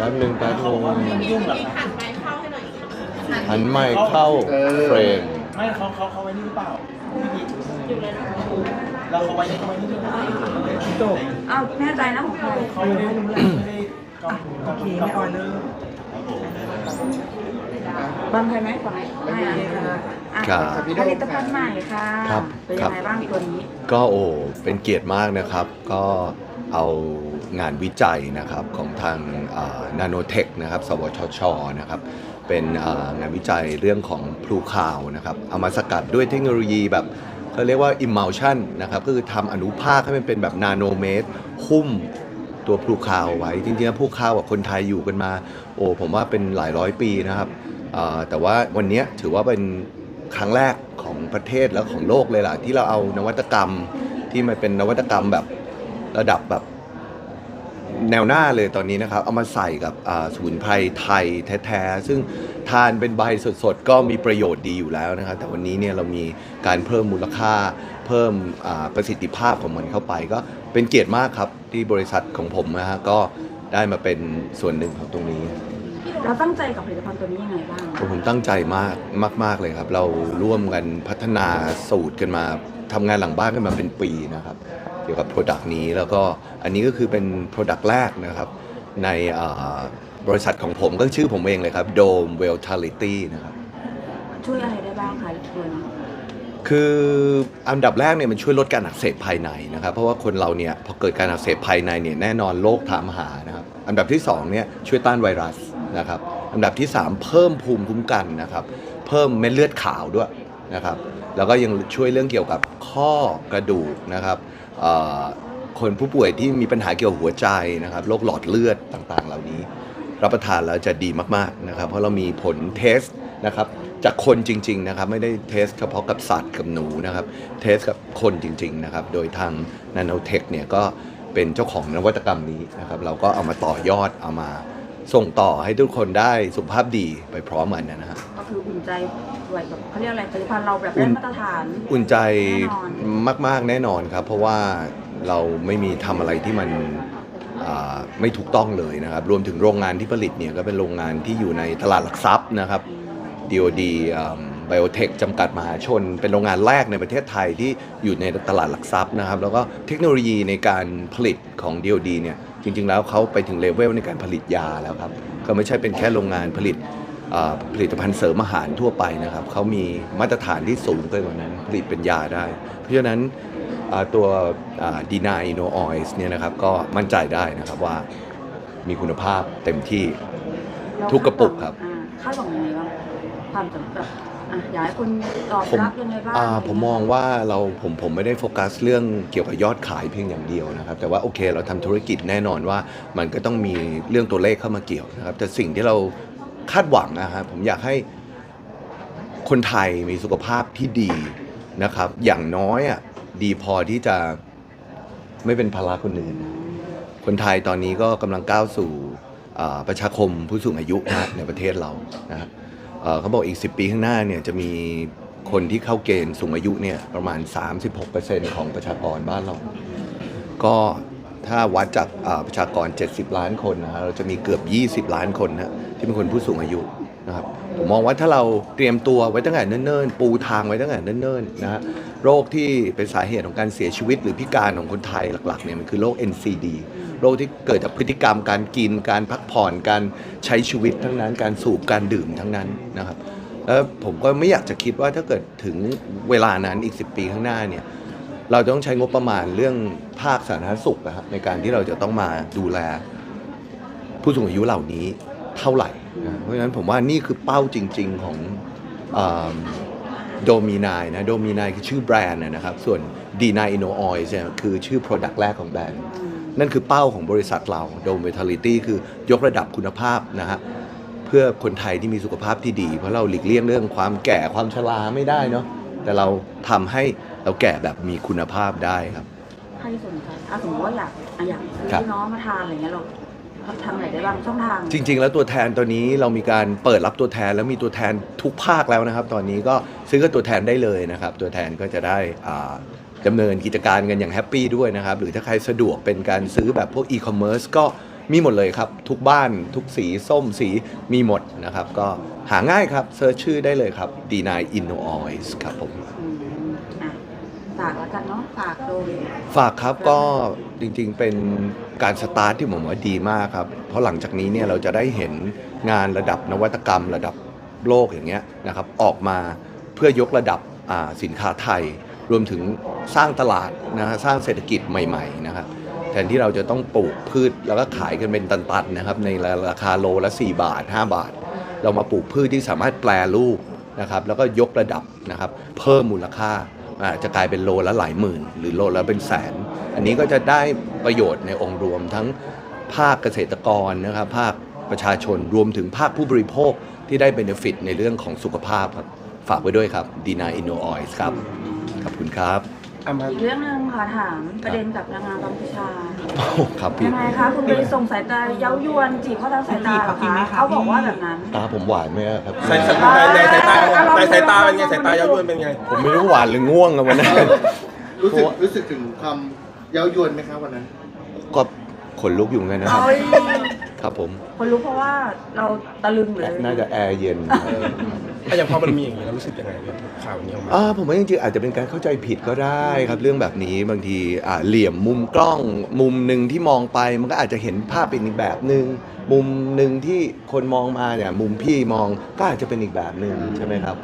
ป๊บหนึ่งแป๊บหนึ่งยุ่งเหรอคะหันไปเข้าให้หน่อยหันไม่เข้าเฟรมไม่เขาเขาเขาไว้นี่หรือเปล่าพี่พีอยู่เลยนะแล้วเขาไว้นี่เขาไว้นี่หรือเปล่าจบอ้าวแน่ใจนะของใครเขาไม่ได้ไม่ได้กำกำกำออเดอร์บางใครไหมฝั่งไหนไม่อะอะครับผลิตภัณฑ์ใหม่ค่ะครับเป็นยังไงบ้างตัวนี้ ก็โอ้เป็นเกียรติมากนะครับ ก็เอา งานวิจัยนะครับของทางนาโนเทคนะครับสวทชนะครับเป็นงานวิจัยเรื่องของพลูคาวนะครับเอามาสกัดด้วยเทคโนโลยีแบบเขาเรียกว่า emulsion นะครับก็คือทำอนุภาคให้มันเป็นแบบนาโนเมตรหุ้มตัวพลูคาวไว้ จริงๆแล้วพลูคาวกับคนไทยอยู่กันมา โอ้ผมว่าเป็นหลายร้อยปีนะครับแต่ว่าวันนี้ถือว่าเป็นครั้งแรกของประเทศแล้วของโลกเลยล่ะ ที่เราเอานวัตกรรมที่มันเป็นนวัตกรรมแบบระดับแบบ แนวหน้าเลยตอนนี้นะครับ เอามาใส่กับอ่าสมุนไพรไทยแท้ๆ ซึ่งทานเป็นใบสดๆ ก็มีประโยชน์ดีอยู่แล้วนะครับ แต่วันนี้เนี่ยเรามีการเพิ่มมูลค่า เพิ่มอ่าประสิทธิภาพของมันเข้าไป ก็เป็นเกียรติมากครับที่บริษัทของผมนะฮะก็ได้มาเป็นส่วนหนึ่งของตรงนี้เราตั้งใจกับผลิตภัณฑ์ตัวนี้ยังไงบ้างผมตั้งใจมากมาก ๆเลยครับ เราร่วมกันพัฒนาสูตรกันมาทำงานหลังบ้านกันมาเป็นปีนะครับเกี่ยวกับ Product นี้ แล้วก็อันนี้ก็คือเป็น Product แรกนะครับในอ่าบริษัทของผมก็ชื่อผมเองเลยครับ Dome Vitality นะครับช่วยอะไรได้บ้างคะตัวนี้คืออันดับแรกเนี่ยมันช่วยลดการอักเสบภายในนะครับ เพราะว่าคนเราเนี่ยพอเกิดการอักเสบภายในเนี่ยแน่นอนโรคถามหานะครับ อันดับที่สองเนี่ยช่วยต้านไวรัสนะครับ อันดับที่สามเพิ่มภูมิคุ้มกันนะครับ เพิ่มเม็ดเลือดขาวด้วยนะครับ แล้วก็ยังช่วยเรื่องเกี่ยวกับข้อกระดูกนะครับเอ่อ คนผู้ป่วยที่มีปัญหาเกี่ยวกับหัวใจนะครับโรคหลอดเลือดต่างๆ เหล่านี้ รับประทานแล้วจะดีมากๆนะครับ เพราะเรามีผลเทสนะครับจากคนจริงๆนะครับไม่ได้เทสเฉพาะกับสัตว์กับหนูนะครับเทสกับคนจริงๆนะครับโดยทางนาโนเทคเนี่ยก็เป็นเจ้าของนวัตกรรมนี้นะครับเราก็เอามาต่อยอดเอามาส่งต่อให้ทุกคนได้สุขภาพดีไปพร้อมกันนะฮะก็ คืออุ่นใจด้วยแบบเขาเรียกอะไรผลิตภัณฑ์เราแบบอุ่ได้นมาตรฐาน อุ่นใจแน่นอนมาก ๆ แน่นอนครับ เพราะว่าเราไม่มีทำอะไรที่มันอ่าไม่ถูกต้องเลยนะครับ รวมถึงโรงงานที่ผลิตเนี่ยก็เป็นโรงงานที่อยู่ในตลาดหลักทรัพย์นะครับ DOD Biotech จำกัดมหาชน เป็นโรงงานแรกในประเทศไทยที่อยู่ในตลาดหลักทรัพย์นะครับ แล้วก็เทคโนโลยีในการผลิตของ DOD เนี่ยจริง ๆ แล้วเขาไปถึงเลเวลในการผลิตยาแล้วครับ ก็ไม่ใช่เป็นแค่โรงงานผลิตอ่า ผลิตภัณฑ์เสริมอาหารทั่วไปนะครับเขามีมาตรฐานที่สูงเกินกว่านั้นผลิตเป็นยาได้ เพราะฉะนั้นอ่าตัวดีนาอิโนออยส์เนี่ยนะครับก็มั่นใจได้นะครับว่ามีคุณภาพเต็มที่ทุกกระปุกครับอ่าคาดหวังยังไงบ้างความสำแบบอะอยากให้คนตอบผมรับยังไงบ้างอ่าผมมองว่าเราผมผมไม่ได้โฟกัสเรื่องเกี่ยวกับยอดขายเพียงอย่างเดียวนะครับ แต่ว่าโอเคเราทำธุรกิจแน่นอนว่ามันก็ต้องมีเรื่องตัวเลขเข้ามาเกี่ยวนะครับ แต่สิ่งที่เรา คาดหวังนะครับผมอยากให้คนไทยมีสุขภาพที่ดีนะครับ อย่างน้อยอะดีพอที่จะไม่เป็นภาระคนอื่น คนไทยตอนนี้ก็กำลังก้าวสู่ประชาคมผู้สูงอายุนะในประเทศเรานะฮะเอ่อเขาบอกอีก 10 ปีข้างหน้าเนี่ยจะมีคนที่เข้าเกณฑ์สูงอายุเนี่ยประมาณ 36%ของประชากรบ้านเรา ก็ ถ้าวัดจากประชากร 70 ล้านคนนะฮะเราจะมีเกือบ 20 ล้านคนนะที่เป็นคนผู้สูงอายุนะครับผมมองว่าถ้าเราเตรียมตัวไว้ตั้งแต่เนิ่นๆ ปูทางไว้ตั้งแต่เนิ่นๆนะฮะโรคที่เป็นสาเหตุของการเสียชีวิต หรือพิการของคนไทยหลักๆเนี่ยมันคือโรค NCD โรคที่เกิดจากพฤติกรรมการกิน การพักผ่อนการใช้ชีวิตทั้งนั้นการสูบการดื่มทั้งนั้นนะครับแล้วผมก็ไม่อยากจะคิดว่าถ้าเกิดถึงเวลานั้นอีก 10 ปีข้างหน้าเนี่ย เราจะต้องใช้งบประมาณเรื่องภาคสาธารณสุขนะครับในการที่เราจะต้องมาดูแลผู้สูงอายุเหล่านี้เท่าไหร่นะเพราะฉะนั้นผมว่านี่คือเป้าจริง ๆของโดมีนายนะโดมีนายคือชื่อแบรนด์นะครับ ส่วนดีนายอินโนออยเนี่ยคือชื่อ Product แรกของแบรนด์ นั่นคือเป้าของบริษัทเราโดม Vitality คือยกระดับคุณภาพนะฮะเพื่อคนไทยที่มีสุขภาพที่ดี เพราะเราหลีกเลี่ยงเรื่องความแก่ความชราไม่ได้เนาะ แต่เราทำให้เราแก่แบบมีคุณภาพได้ครับ ใครสนใจถ้าสมมติว่าอยากอะอยากซื้ครับอน้องมาทานอะไรเงี้ยเราทำไหนได้บ้างช่องทาง จริง ๆ แล้วตัวแทนตัวนี้เรามีการเปิดรับตัวแทนแล้วมีตัวแทนทุกภาคแล้วนะครับ ตอนนี้ก็ซื้อกับตัวแทนได้เลยนะครับ ตัวแทนก็จะได้อ่าดำเนินกิจการกันอย่างแฮปปี้ด้วยนะครับ หรือถ้าใครสะดวกเป็นการซื้อแบบพวกอีคอมเมิร์ซก็ มีหมดเลยครับ ทุกบ้านทุกสีส้มสีมีหมดนะครับ ก็หาง่ายครับเซิร์ชชื่อได้เลยครับ D9 Inno Oils ครับผม อืมอะฝากแล้วกันเนาะฝากโดย ฝากครับก็จริงๆเป็นการสตาร์ทที่ผมว่าดีมากครับ เพราะหลังจากนี้เนี่ยเราจะได้เห็นงานระดับนวัตกรรมระดับโลกอย่างเงี้ยนะครับออกมาเพื่อยกระดับอ่าสินค้าไทย รวมถึงสร้างตลาดนะฮะสร้างเศรษฐกิจใหม่ๆนะครับ แทนที่เราจะต้องปลูกพืชแล้วก็ขายกันเป็นตันๆนะครับในราคาโลละ 4 บาท 5 บาท เรามาปลูกพืชที่สามารถแปลรูปนะครับแล้วก็ยกระดับนะครับเพิ่มมูลค่าอาจจะกลายเป็นโลละหลายหมื่น หรือโลละเป็นแสน อันนี้ก็จะได้ประโยชน์ในองค์รวมทั้งภาคเกษตรกรนะครับภาคประชาชนรวมถึงภาคผู้บริโภคที่ได้เบนฟิตในเรื่องของสุขภาพครับ ฝากไว้ด้วยครับดีนาอินโนออยส์ครับ ขอบคุณครับ อามาอีกเรื่องหนึ่งขอถามประเด็นกับนางงามกัมพูชาครับพี่ยังไงคะคุณไปส่งสายตาเย้ายวนจีบเขาทางสายตาเหรอคะเขาบอกว่าแบบนั้น ตาผมหวานไหมอะครับในสายในในสายตาในสายตาเป็นไงสายตาเย้ายวนเป็นไง ผมไม่รู้หวานหรือง่วงอะวันนั้น รู้สึกรู้สึกถึงความเย้ายวนไหมครับวันนั้น ก็ขนลุกอยู่เหมือนกันนะครับ เอ้ยครับผม คนรู้เพราะว่าเราตะลึงหรือน่าจะแอร์เย็นถ้าอ ย่างพอมันมีอย่างนี้เรารู้สึกยังไงกับข่าวนี้ออกมา อ่าผมว่าจริงๆอาจจะเป็นการเข้าใจผิดก็ได้ครับเรื่องแบบนี้บางทีอ่าเหลี่ยมมุมกล้องมุมหนึ่งที่มองไปมันก็อาจจะเห็นภาพเป็นอีกแบบหนึ่งมุมหนึ่งที่คนมองมาเนี่ยมุมพี่มองก็อาจจะเป็นอีกแบบหนึ่งใช่ไหมครับ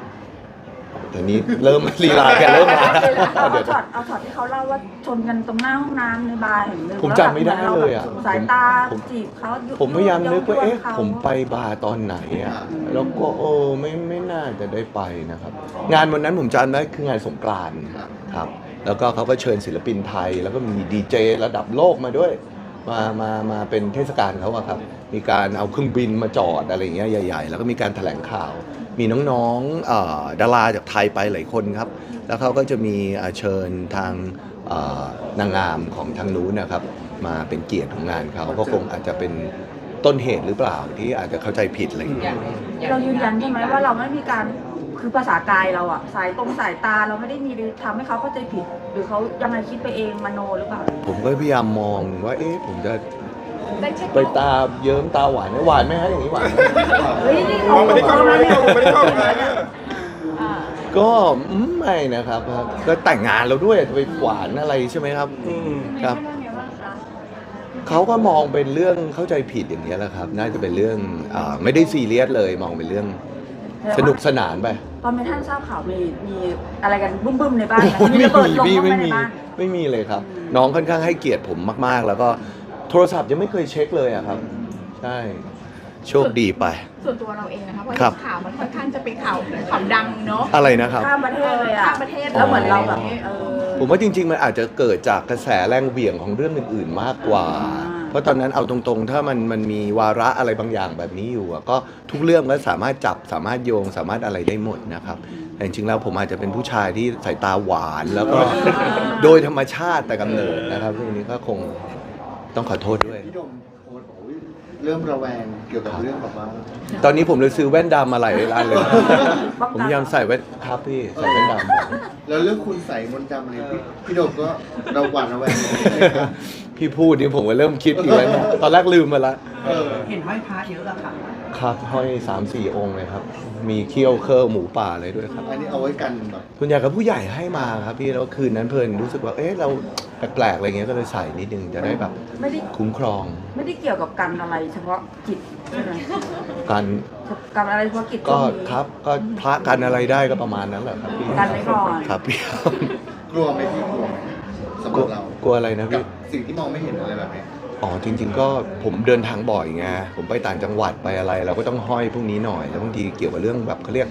แต่นี้เริ่มลีลากันเริ่มมาเอาเดี๋ยว ช็อตเอาช็อตที่เขาเล่าว่าชนกันตรงหน้าห้องน้ำในบาร์แห่งหนึ่งผมจำไม่ได้เลยอะ แล้วแบบสายตาผมจีบเขายุผมพยายามนึกว่าย้เอ๊ะขผมไปบาร์ตอนไหนอะแล้วก็เออไม่ไม่น่าจะได้ไปนะครับ งานวันนั้นผมจำได้คืองานสงกรานต์ครับ แล้วก็เขาก็เชิญศิลปินไทย แล้วก็มีดีเจระดับโลกมาด้วย มามามาเป็นเทศกาลเขาอะครับ มีการเอาเครื่องบินมาจอดอะไรอย่างเงี้ยใหญ่ ๆ แล้วก็มีการแถลงข่าว มีน้องๆเอ่อดาราจากไทยไปหลายคนครับ แล้วเขาก็จะมีเอ่อเชิญทางเอ่อนางงามของทางนู้นนะครับ มาเป็นเกียรติของงานเขาก็คงอาจจะเป็นต้นเหตุหรือเปล่าที่อาจจะเข้าใจผิดอะไรอย่างเงี้ย เรายืนยันใช่ไหมว่าเราไม่มีการ คือภาษากายเราอะสายตรงสายตาเราไม่ได้มีทำให้เขาเข้าใจผิด หรือเขายังไงคิดไปเองมโนหรือเปล่า ผมก็พยายามมองว่าเอ๊ะผมจะไปตาเยิ้มตาหวานไหมหวานไหมฮะอย่างนี้หวานไหมเฮ้ยนี่มองไปที่กล้องมองไปที่กล้องมองไปที่กล้องอะไรเนี่ยก็อืมไม่นะครับก็แต่งงานแล้วด้วยจะไปหวานอะไรใช่ไหมครับอืมครับเขาก็มองเป็นเรื่องเข้าใจผิดอย่างนี้ยแหละครับ น่าจะเป็นเรื่องอาไม่ได้ซีเรียสเลยมองเป็นเรื่อง สนุกสนานไปตอนเป็นท่านทราบข่าวมีมีอะไรกันบึ้มๆในบ้านไหมโอ้ยมีไม่ระเบิดมีลงพี่เข้าไม่ไปในมีบ้าน ไม่มีเลยครับ อืม น้องค่อนข้างให้เกียรติผมมาก ๆ แล้วก็โทรศัพท์ยังไม่เคยเช็คเลยอะครับ ใช่ โชคดีไป ส่วนตัวเราเองนะคะเพราะครับ ข่าวมันค่อนข้างจะเป็นข่าวข่าวดังเนาะอะไรนะครับ ข้ามประเทศเลยอะข้ามประเทศแล้วเหมือนเราแบบอ๋อเออ ผมว่าจริง ๆ มันอาจจะเกิดจากกระแสแรงเหวี่ยงของเรื่องอื่น ๆ มากกว่า อ่าเพ ราะตอนนั้นเอาตรงๆ ถ้ามันมันมีวาระอะไรบางอย่างแบบนี้อยู่อะก็ทุกเรื่องก็สามารถจับสามารถโยงสามารถอะไรได้หมดนะครับแต่จริงๆแล้วผมอาจจะเป็นผู้ชายที่สายตาหวานแล้วก็โดยธรรมชาติแต่กำเนิดนะครับเรื่องนี้ก็คงต้องขอโทษด้วย พี่ดม เริ่มระแวงเกี่ยวกับเรื่องแบบว่าตอนนี้ผมเลยซื้อแว่นดำมาหลายร้านเลยป้องกันผมพยายามใส่แว่นครับพี่ใส่แว่นดำแล้วเรื่องคุณใส่มนต์ดำอะไรพี่พี่ดมก็ระหวัดระแวงเลยครับพี่พูดนี่ผมก็เริ่มคิดอีกแล้วนะตอนแรกลืมมาละ เออ เห็นห้อยพระเยอะอะค่ะ ครับห้อยสามสี่องค์เลยครับ มีเคี้ยวเคร์หมูป่าเลยด้วยครับ อันนี้เอาไว้กันแบบส่วนใหญ่กับผู้ใหญ่ให้มาครับพี่แล้วคืนนั้นเพลินรู้สึกว่าเอ๊ะเราแปลกๆอะไรเงี้ยก็เลยใส่นิดนึงจะได้แบบไม่ได้คุ้มครอง ไม่ได้เกี่ยวกับกันอะไรเฉพาะกิจใช่ไหมการกันอะไรเฉพาะกิจก็มีครับก็พระกันอะไรได้ก็ประมาณนั้นแหละครับพี่กันไว้ก่อน ครับพี่กลัวไหมพี่กลัวไหมสำหกลัรัวบเรากลัวอะไรนะกัพี่บสิ่งที่มองไม่เห็นอะไรแบบเนี้ย อ๋อจริง ๆ ก็ผมเดินทางบ่อยไงผมไปต่างจังหวัดไปอะไร เราก็ต้องห้อยพวกนี้หน่อยแล้วบางทีเกี่ยวกับเรื่องแบบเขาเรียก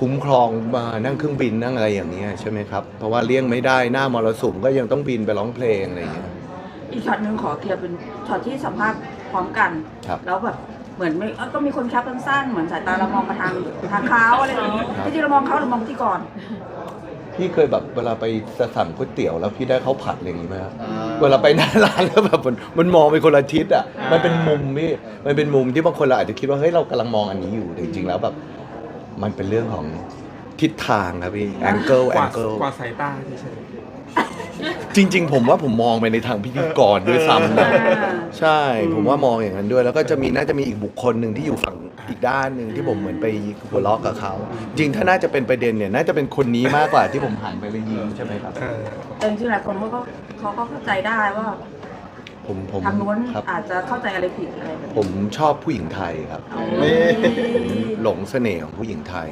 คุ้มครองมานั่งเครื่องบินนั่งอะไรอย่างเงี้ยใช่ไหมครับ เพราะว่าเลี่ยงไม่ได้หน้ามรสุมก็ยังต้องบินไปร้องเพลงอะไรอย่างเงี้ย อีกช็อตหนึ่งขอเคลียร์เป็นช็อตที่สัมภาษณ์พร้อมกัน ครับ แล้วแบบเหมือนไม่เอ้าก็มีคนแคปสั้นๆเหมือนสายตาเรามองมาทางทางเขาอะไรอย่างนี้ครับจริงๆเรามองเขาหรือมองที่ก่อน พี่เคยแบบเวลาไปสั่งก๋วยเตี๋ยวแล้วพี่ได้ข้าวผัดอะไรอย่างงี้ไหมครับอ่าเวลาไปหน้าร้านแล้วแบบมันมันมองไปคนละทิศอะมันเป็นมุมพี่มันเป็นมุมที่บางคนเราอาจจะคิดว่าเฮ้ยเรากำลังมองอันนี้อยู่แต่จริงๆแล้วแบบมันเป็นเรื่องของทิศทางครับพี่ angle กว่า angle กว่าสายตาเฉย จริง ๆ ผมว่าผมมองไปในทางพิธีกรด้วยซ้ำนะอ่าใช่ผมว่ามองอย่างนั้นด้วย แล้วก็จะมีน่าจะมีอีกบุคคลหนึ่งที่อยู่ฝั่งอีกด้านหนึ่งที่ผมเหมือนไปหัวเราะกับเขา จริงถ้าน่าจะเป็นประเด็นเนี่ยน่าจะเป็นคนนี้มากกว่าที่ผมหันไปไปยิงใช่ไหมครับเออแต่จริงๆหลายคนเขาก็เขาก็เข้าใจได้ว่าผมผมทางนู้นครับ อาจจะเข้าใจอะไรผิดอะไรแบบผมชอบผู้หญิงไทยครับ นี่ หลงเสน่ห์ของผู้หญิงไทย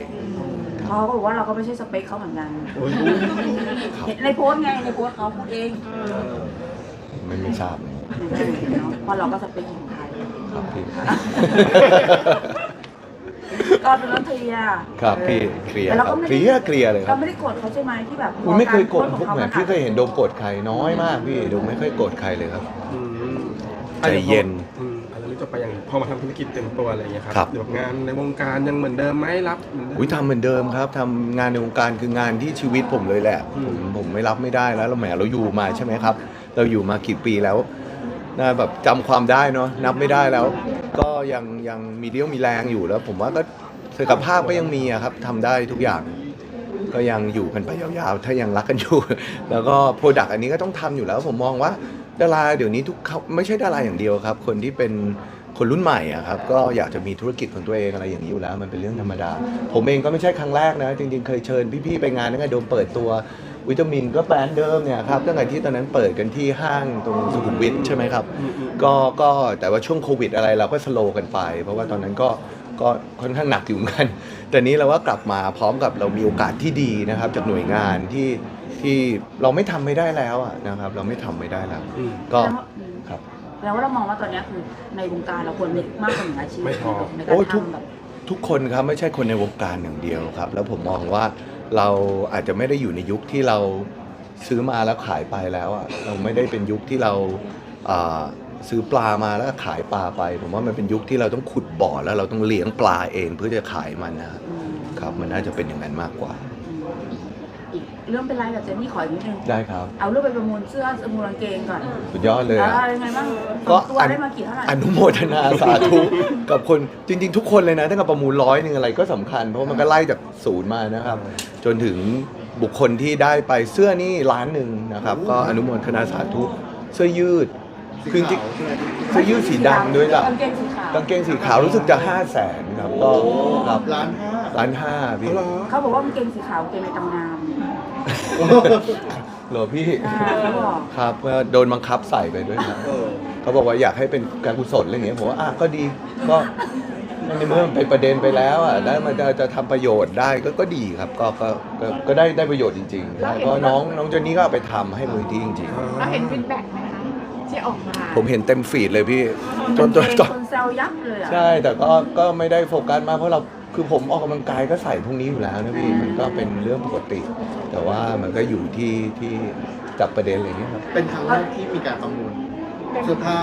เขาก็บอกว่าเราก็ไม่ใช่สเปคเขาเหมือนกันเห็นในโพสต์ไงในโพสต์เขาพูดเองไม่ไม่ทราบเลยเพราะเราก็สเปคหญิงไทยครับพี่ก็เป็นรถเทียครับพี่เคลียร์แต่คเรารับก็ไม่เคได้ลียร์เคลียร์เลยคเรารับไม่ได้โกรธเขาใช่ไหมที่แบบอุ้ยไม่เคยโกรธพอพวกการเหมือนโพสพี่ต์เคยเห็นโดมโกรธใครน้อยมากพี่โดมไม่ค่อยโกรธใครเลยครับอืมใจเย็น อืมอันนี้จบไปอย่างพอมาทำธุรกิจเต็มตัวอะไรอย่างเงี้ยครัครับเดี๋ยวงานในวงการยังเหมือนเดิมไหมรับเหมือนเดิม อุ้ยทำเหมือนเดิมครับทำงานในวงการคืองานที่ชีวิตผมเลยแหละ อืผม มผมไม่รับไม่ได้แล้วเราแหมเราอยู่มาใช่ไหมครับ เราอยู่มากี่ปีแล้วน่าแบบจำความได้เนาะนับไม่ได้แล้ว ก็ยังยังมีเรี่ยวมีแรงอยู่แล้ว ผมว่าก็สุขภาพก็ยังมีอะครับทำได้ทุกอย่าง ก็ยังอยู่กันไปยาวๆ ถ้ายังรักกันอยู่ แล้วก็โปรดักต์อันนี้ก็ต้องทำอยู่แล้ว ผมมองว่า ดาราเดี๋ยวนี้ทุกเขาไม่ใช่ดาราอย่างเดียวครับ คนที่เป็นคนรุ่นใหม่อะครับก็อยากจะมีธุรกิจของตัวเองอะไรอย่างนี้อยู่แล้ว มันเป็นเรื่องธรรมดา ผมเองก็ไม่ใช่ครั้งแรกนะจริงๆ เคยเชิญพี่ๆไปงานนั่นไงโดมเปิดตัววิตามินก็แบรนด์เดิมเนี่ยครับตั้งแต่ที่ตอนนั้นเปิดกันที่ห้างตรงสุขุมวิทใช่ไหมครับก็ก็แต่ว่าช่วงโควิดอะไรเราก็สโลว์กันไป เพราะว่าตอนนั้นก็ก็ค่อนข้างหนักอยู่เหมือนกัน แต่นี้เราว่ากลับมาพร้อมกับเรามีโอกาสที่ดีนะครับจากหน่วยงานที่ ที่เราไม่ทำไม่ได้แล้วอะนะครับ เราไม่ทำไม่ได้แล้ว อืม ก็แล้วอืมครับ แล้วว่าเรามองว่าตอนเนี้ยคือในวงการเราควรมีมากกว่าหนึ่งอาชีพไม่พอ ในกาโอ้รยทุก ทำแบบ ทุกคนครับไม่ใช่คนในวงการอย่างเดียวครับ แล้วผมมองว่าเราอาจจะไม่ได้อยู่ในยุคที่เราซื้อมาแล้วขายไปแล้วอะเราไม่ได้เป็นยุคที่เราอ่าซื้อปลามาแล้วก็ขายปลาไป ผมว่ามันเป็นยุคที่เราต้องขุดบ่อแล้วเราต้องเลี้ยงปลาเองเพื่อจะขายมันนะครับอืมครับมันน่าจะเป็นอย่างนั้นมากกว่าอีก เรื่องเป็นไรกับเจนนี่ขออีกนิดนึงได้ครับ เอาเรื่องไปประมูลเสื้อประมูลกางเกงก่อนสุดยอดเลยอะอ่ายังไงบ้างก็ตัวอันได้มากี่เท่าไหร่อนุโมทนาสาธุ กับคนจริง ๆ ทุกคนเลยนะตั้งแต่ประมูลร้อยหนึ่งอะไรก็สำคัญ เพราะมันก็ไล่จากศูนย์มานะครับ จนถึงบุคคลที่ได้ไปเสื้อนี่ล้านหนึ่งนะครับ ก็อนุโมทนาสาธุเสื้อยืดคือจริงๆเสื้อยืดสีดำด้วยล่ะกางเกงสีขาวกางเกงสีขาวรู้สึกจะห้าแสนครับก็ครับล้านห้าล้านห้าพี่เอาเหรอเขาบอกว่ากางเกงสีขาวกางเกงในตำนาน เหรอพี่อ่าเขาบอกครับก็โดนบังคับใส่ไปด้วยนะเออเขาบอกว่าอยากให้เป็นการกุศลอะไรเงี้ยผมว่าอะก็ดีก็ในเมื่อมันเป็นประเด็นไปแล้วอะแล้วมันจะจะทำประโยชน์ได้ก็ก็ดีครับก็ก็ก็ก็ได้ได้ประโยชน์จริงๆใช่เพราะน้องน้องเจนนี่ก็เอาไปทำให้มูลที่จริงเราเห็นฟีดแบ็กไหมคะที่ออกมาๆผมเห็นเต็มฟีดเลยพี่จนจนจน คนแซวยับเลยอะใช่แต่ก็ก็ไม่ได้โฟกัสมากเพราะเรา คือผมออกกำลังกายก็ใส่พวกนี้อยู่แล้วนะพี่มันก็เป็นเรื่องปกติ แต่ว่ามันก็อยู่ที่ที่จับประเด็นอะไรอย่างเงี้ยครับ เป็นครั้งแรกที่มีการประมูลเสื้อผ้า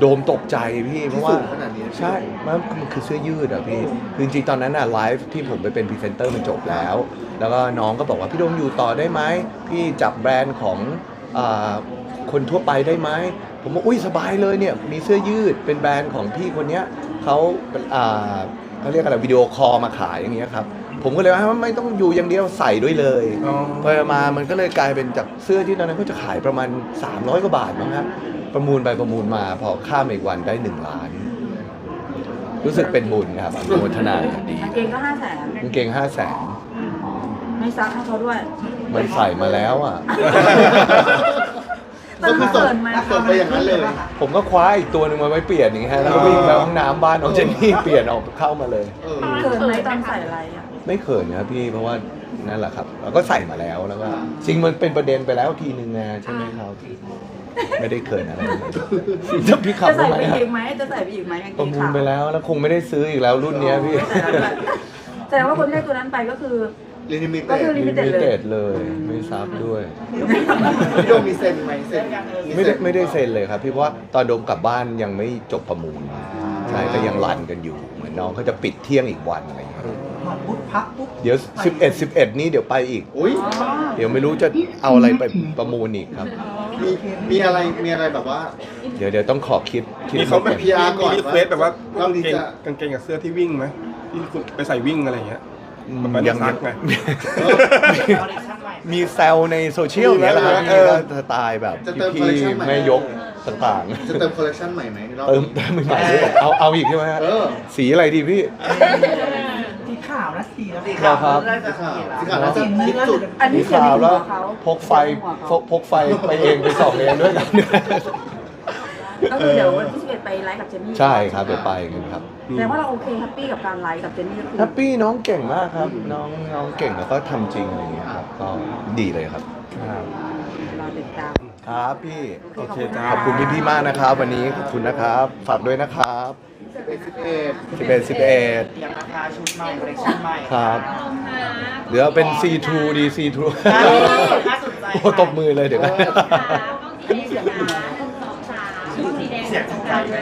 โดมตกใจพี่เพราะว่าที่สูงขนาดนี้ ใช่มันมันคือเสื้อยืดอะพี่คือจริงๆตอนนั้นอะไลฟ์ที่ผมไปเป็นพรีเซนเตอร์มันจบแล้ว แล้วก็น้องก็บอกว่าพี่โดมอยู่ต่อได้ไหมพี่จับแบรนด์ของอาคนทั่วไปได้ไหมผมบอกอุ้ยสบายเลยเนี่ยมีเสื้อยืดเป็นแบรนด์ของพี่คนเนี้ยเขาเป็นอ่า เขาเรียกอะไรวิดีโอคอลมาขายอย่างเงี้ยครับผมก็เลยว่าไม่ต้องอยู่อย่างเดียวใส่ด้วยเลยอ๋อ ไปมามันก็เลยกลายเป็นจากเสื้อที่ตอนนั้นเขาจะขายประมาณ 300กว่าบาทมั้งครับประมูลไปประมูลมาพอข้ามอีกวันได้1ล้าน รู้สึกเป็นบุญครับอนุโมทนาอย่างดีกางเกงก็ห้าแสนกางเกง5 0 0แสนไม่ซักให้เขาด้วย มันใส่มาแล้วอะ ก็คือส่งเกินไหมส่งไปอย่างนั้นเลย ผมก็คว้าอีกตัวหนึ่งมาไว้เปลี่ยนอย่างเงี้ยแล้วก็วิ่งไปห้องน้ำบ้านน้องเจนนี่เปลี่ยนออกเข้ามาเลย เออเกินไหมตอนใส่อะไรอะไม่เขินนะครับพี่เพราะว่านั่นแหละครับเราก็ใส่มาแล้วแล้วก็จริงมันเป็นประเด็นไปแล้วทีนึงไงใช่ไหมครับ ไม่ได้เขินอะไรเลยจะพี่ขับจะใส่ทำไมไปอะอีกไหมจะใส่ไปอีกไหมกางเกประงมูลขาวไปแล้วแล้วคงไม่ได้ซื้ออีกแล้วรุ่นเนี้ยพี่แสดงว่าคนที่ได้ตัวนั้นไปก็คือ ลิมิเต็ก็คือดลิมิ limited เต็ดเลยไม่ซับด้วย พี่โดมมีเซ็นไหมเซ็นไม่ได้ไม่ได้เซ็นเลยครับ พี่เพราะว่าตอนโดมกลับบ้านยังไม่จบประมูลใช่ก็ยังรันกันอยู่ เหมือนน้องเขาจะปิดเที่ยงอีกวันอะไรอย่างเงี้ยเดี๋ยว 11 11 นี้เดี๋ยวไปอีก อุ้ยเดี๋ยวไม่รู้จะเอาอะไรไปประมูลอีกครับ มีมีอะไรมีอะไรแบบว่า เดี๋ยวเดี๋ยวต้องขอคิดคิดมีเขาแบบพีอาร์ก่อนมีรีเควสแบบว่าว่ากางเกงจะกางเกงกับเสื้อที่วิ่งไหมที่คุณไปใส่วิ่งอะไรอย่างเงี้ย อืมมันไม่ได้ยังซักไงเออคอลเลคชั่นใหม่มีแซวในโซเชียลอย่างเงี้ยแหละครับเอพี่อ ก็สไตล์แบบจะเติมพี่ collection ใหม่ แม่ยกต่างจะเติมคอลเลคชันใหม่ไหมรอบๆ เติมเติมใหม่ๆด้วยเอาเอาอีกใช่ไหมฮะเออ สีอะไรดีพี่ สีขาวนะสีแล้วเราครับสีขาวสีขาวน่าจะฮิตสุด อันสีนี้เสียงขาวในแล้วหัวเขาพกไฟพกพกไฟไปเองไปส่องเองด้วยกัน ก็คือเดี๋ยววันที่11ไปไลฟ์กับเจนนี่ใช่ครับเดี๋ยวไปกันครับแสดงว่าเราโอเคแฮปปี้กับการไลฟ์กับเจนนี่ก็คือแฮปปี้น้องเก่งมากครับ น้องน้องเก่งแล้วก็ทำจริงอะไรอย่างเงี้ยครับก็ดีเลยครับเราติดตาม ครับพี่โอเคจ้า ขอบคุณพี่พี่ๆมากนะครับ วันนี้ขอบคุณนะครับฝากด้วยนะครับ11 11 11เตรียมราคาชุดใหม่คอลเลคชั่นใหม่ครับเหลือเป็น C2 ดี C2 น่าสนใจโอ้ตบมือเลยเดี๋ยวกัน อันนี้เสียงในหัว เสียงของใจไหม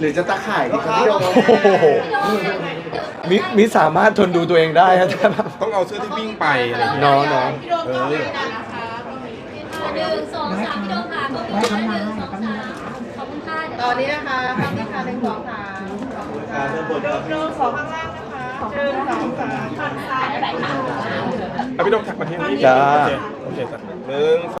หรือจะตะข่ายดีครับพี่โดมโอ้โหมิมิสามารถทนดูตัวเองได้ครับแต่แบบ ต้องเอาเสื้อที่วิ่งไปอะไรอย่างเงี้ย น้องน้องเออ หนึ่งสองสามพี่โดมค่ะก็มีหนึ่งสองสามขอบคุณค่ะตอนนี้นะคะทำนะคะหนึ่งสองสามขอบคุณค่ะเริ่มบนเริ่มสองข้างล่างนะคะหนึ่งสองสามเอาพี่โดมแท็กมาที่นี่จ้าโอเคโอเคจ้ะหนึ่ง